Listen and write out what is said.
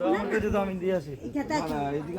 আমাকে আমি দিয়ে আসি। এদিকে